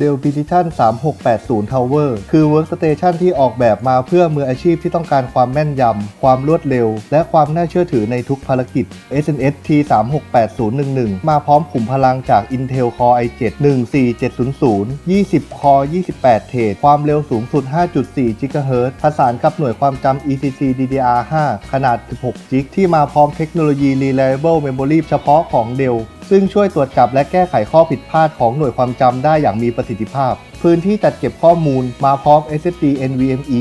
d e l Precision 3680 Tower คือ Workstation ที่ออกแบบมาเพื่อมืออาชีพที่ต้องการความแม่นยำ ความรวดเร็ว และความน่าเชื่อถือในทุกภารกิจ SNS T368011 มาพร้อมขุมพลังจาก Intel Core i7 14700 20 Core 28 เทรดความเร็วสูงสุด 5.4 GHz ผสานกับหน่วยความจำ ECC DDR5 ขนาด 16 g b ที่มาพร้อมเทคโนโลยี Reliable Memory เฉพาะของ Dell ซึ่งช่วยตรวจจับและแก้ไขข้อผิดพลาดของหน่วยความจำได้อย่างมีประสิทธิภาพ พื้นที่จัดเก็บข้อมูลมาพร้อม SSD NVMe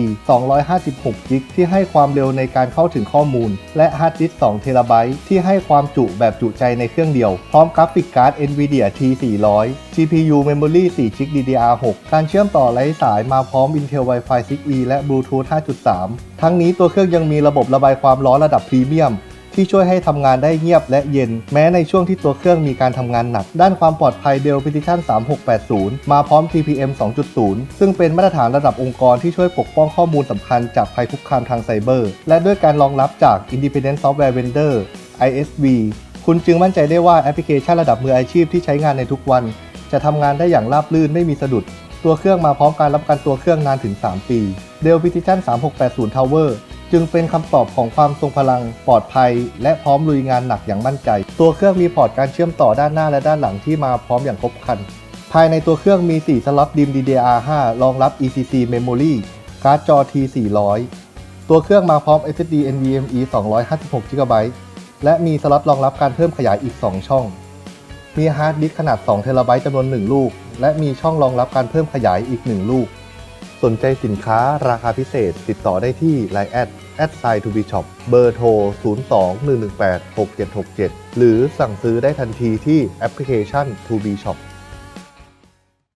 256 g b ที่ให้ความเร็วในการเข้าถึงข้อมูล และฮาร์ดดิสก์2 t b ที่ให้ความจุแบบจุใจในเครื่องเดียว พร้อมกราฟิกการ์ด NVIDIA T400 GPU Memory 4 g b DDR6 การเชื่อมต่อไร้สายมาพร้อม Intel Wi-Fi 6E และ Bluetooth 5.3 ทั้งนี้ตัวเครื่องยังมีระบบระบายความร้อนระดับพรีเมียม ที่ช่วยให้ทำงานได้เงียบและเย็น แม้ในช่วงที่ตัวเครื่องมีการทำงานหนัก ด้านความปลอดภัย Dell Precision 3680 มาพร้อม TPM 2.0 ซึ่งเป็นมาตรฐานระดับองค์กรที่ช่วยปกป้องข้อมูลสำคัญจากภัยคุกคามทางไซเบอร์ และด้วยการรองรับจาก Independent Software Vendor ISV คุณจึงมั่นใจได้ว่าแอปพลิเคชันระดับมืออาชีพที่ใช้งานในทุกวัน จะทำงานได้อย่างราบรื่นไม่มีสะดุด ตัวเครื่องมาพร้อมการรับประกันตัวเครื่องนานถึง 3 ปี Dell Precision 3680 Tower จึงเป็นคำตอบของความทรงพลัง ปลอดภัย และพร้อมลุยงานหนักอย่างมั่นใจ ตัวเครื่องมีพอร์ตการเชื่อมต่อด้านหน้าและด้านหลังที่มาพร้อมอย่างครบครัน ภายในตัวเครื่องมี 4 สล็อต DIMM DDR5 รองรับ ECC Memory การ์ดจอ T400 ตัวเครื่องมาพร้อม SSD NVMe 256 GB และมีสล็อตรองรับการเพิ่มขยายอีก 2 ช่อง มีฮาร์ดดิสก์ขนาด2 t b จำนวน 1 ลูก และมีช่องรองรับการเพิ่มขยายอีก 1 ลูก สนใจสินค้าราคาพิเศษ ติดต่อได้ที่ Line แอดแอดไซทูบีช็อปเบอร์โทร 02 118 6767 หรือสั่งซื้อได้ทันทีที่แอปพลิเคชัน To Be Shop